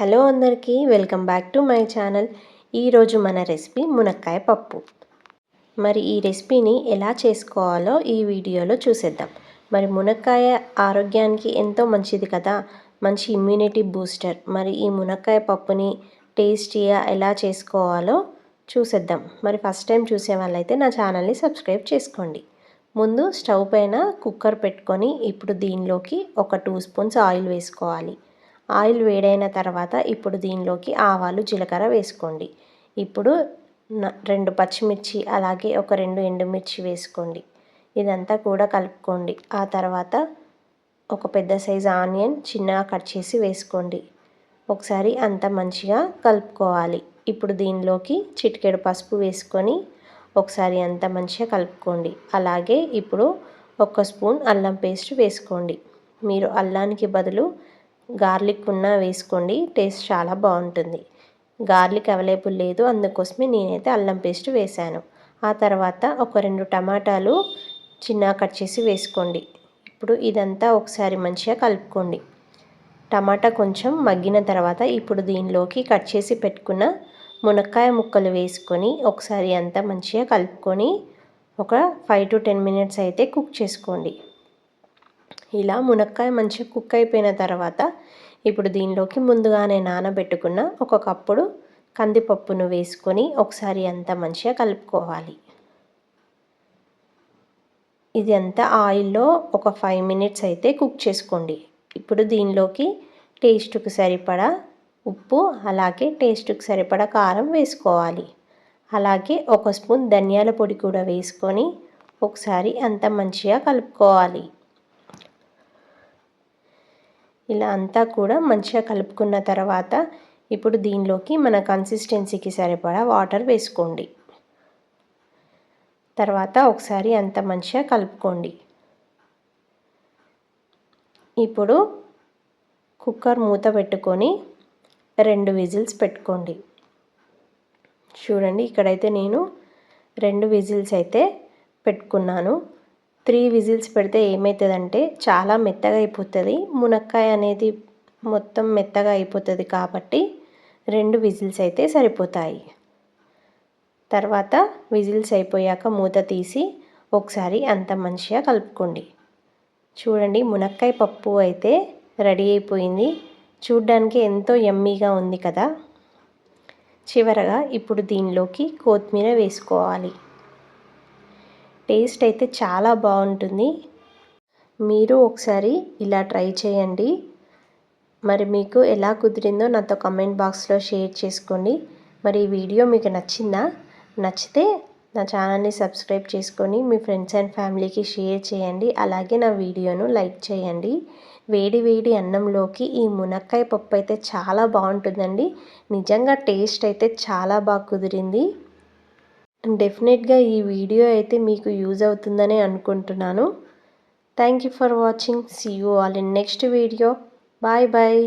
Hello అందరికీ welcome back to my channel. ఈరోజు మన రెసిపీ మునక్కాయ పప్పు. మరి ఈ రెసిపీని ఎలా చేసుకోవాలో ఈ వీడియోలో చూసేద్దాం. మరి మునక్కాయ ఆరోగ్యానికి ఎంతో మంచిది కదా? మంచి ఇమ్యూనిటీ బూస్టర్ మరి ఈ మునక్కాయ పప్పుని టేస్టీగా ఎలా చేసుకోవాలో చూసేద్దాం. మరి ఫస్ట్ టైం చూసే వాళ్ళైతే నా ఛానల్ని సబ్స్క్రైబ్ చేసుకోండి. ముందు స్టవ్ పైన కుక్కర్ పెట్టుకొని ఇప్పుడు దీనిలోకి ఒక టూ స్పూన్స్ ఆయిల్ వేసుకోవాలి. ఆయిల్ వేడైన తర్వాత ఇప్పుడు దీనిలోకి ఆవాలు జీలకర్ర వేసుకోండి. ఇప్పుడు రెండు పచ్చిమిర్చి అలాగే ఒక రెండు ఎండుమిర్చి వేసుకోండి. ఇదంతా కూడా కలుపుకోండి. ఆ తర్వాత ఒక పెద్ద సైజు ఆనియన్ చిన్నగా కట్ చేసి వేసుకోండి. ఒకసారి అంత మంచిగా కలుపుకోవాలి. ఇప్పుడు దీనిలోకి చిటికెడు పసుపు వేసుకొని ఒకసారి అంత మంచిగా కలుపుకోండి. అలాగే ఇప్పుడు ఒక స్పూన్ అల్లం పేస్ట్ వేసుకోండి. మీరు అల్లానికి బదులు గార్లిక్ ఉన్న వేసుకోండి టేస్ట్ చాలా బాగుంటుంది. గార్లిక్ అవైలబుల్ లేదు అందుకోసమే నేనైతే అల్లం పేస్ట్ వేశాను. ఆ తర్వాత ఒక రెండు టమాటాలు చిన్న కట్ చేసి వేసుకోండి. ఇప్పుడు ఇదంతా ఒకసారి మంచిగా కలుపుకోండి. టమాటా కొంచెం మగ్గిన తర్వాత ఇప్పుడు దీనిలోకి కట్ చేసి పెట్టుకున్న మునక్కాయ ముక్కలు వేసుకొని ఒకసారి అంతా మంచిగా కలుపుకొని ఒక ఫైవ్ టు టెన్ మినిట్స్ అయితే కుక్ చేసుకోండి. ఇలా మునక్కాయ మంచిగా కుక్ అయిపోయిన తర్వాత ఇప్పుడు దీనిలోకి ముందుగానే నానబెట్టుకున్న ఒక కప్పుడు కందిపప్పును వేసుకొని ఒకసారి అంతా మంచిగా కలుపుకోవాలి. ఇది అంతా ఆయిల్లో ఒక ఫైవ్ మినిట్స్ అయితే కుక్ చేసుకోండి. ఇప్పుడు దీనిలోకి టేస్ట్కు సరిపడా ఉప్పు అలాగే టేస్ట్కు సరిపడా కారం వేసుకోవాలి. అలాగే ఒక స్పూన్ ధనియాల పొడి కూడా వేసుకొని ఒకసారి అంత మంచిగా కలుపుకోవాలి. ఇలా అంతా కూడా మంచిగా కలుపుకున్న తర్వాత ఇప్పుడు దీనిలోకి మన కన్సిస్టెన్సీకి సరిపడా వాటర్ వేసుకోండి. తర్వాత ఒకసారి అంత మంచిగా కలుపుకోండి. ఇప్పుడు కుక్కర్ మూత పెట్టుకొని రెండు విజిల్స్ పెట్టుకోండి. చూడండి ఇక్కడైతే నేను రెండు విజిల్స్ అయితే పెట్టుకున్నాను. త్రీ విజిల్స్ పెడితే ఏమవుతుందంటే చాలా మెత్తగా అయిపోతుంది. మునక్కాయ అనేది మొత్తం మెత్తగా అయిపోతుంది కాబట్టి రెండు విజిల్స్ అయితే సరిపోతాయి. తర్వాత విజిల్స్ అయిపోయాక మూత తీసి ఒకసారి అంత మంచిగా కలుపుకోండి. చూడండి మునక్కాయ పప్పు అయితే రెడీ అయిపోయింది. చూడ్డానికి ఎంతో ఎమ్మీగా ఉంది కదా. చివరగా ఇప్పుడు దీనిలోకి కొత్తిమీర వేసుకోవాలి. టేస్ట్ అయితే చాలా బాగుంటుంది. మీరు ఒకసారి ఇలా ట్రై చేయండి. మరి మీకు ఎలా కుదిరిందో నాతో కమెంట్ బాక్స్లో షేర్ చేసుకోండి. మరి ఈ వీడియో మీకు నచ్చిందా? నచ్చితే నా ఛానల్ని సబ్స్క్రైబ్ చేసుకొని మీ ఫ్రెండ్స్ అండ్ ఫ్యామిలీకి షేర్ చేయండి. అలాగే నా వీడియోను లైక్ చేయండి. వేడి వేడి అన్నంలోకి ఈ మునక్కాయ పప్పు అయితే చాలా బాగుంటుందండి. నిజంగా టేస్ట్ అయితే చాలా బాగా కుదిరింది. డెఫినెట్గా ఈ వీడియో అయితే మీకు యూజ్ అవుతుందని అనుకుంటున్నాను. Thank you for watching see you all in next video bye bye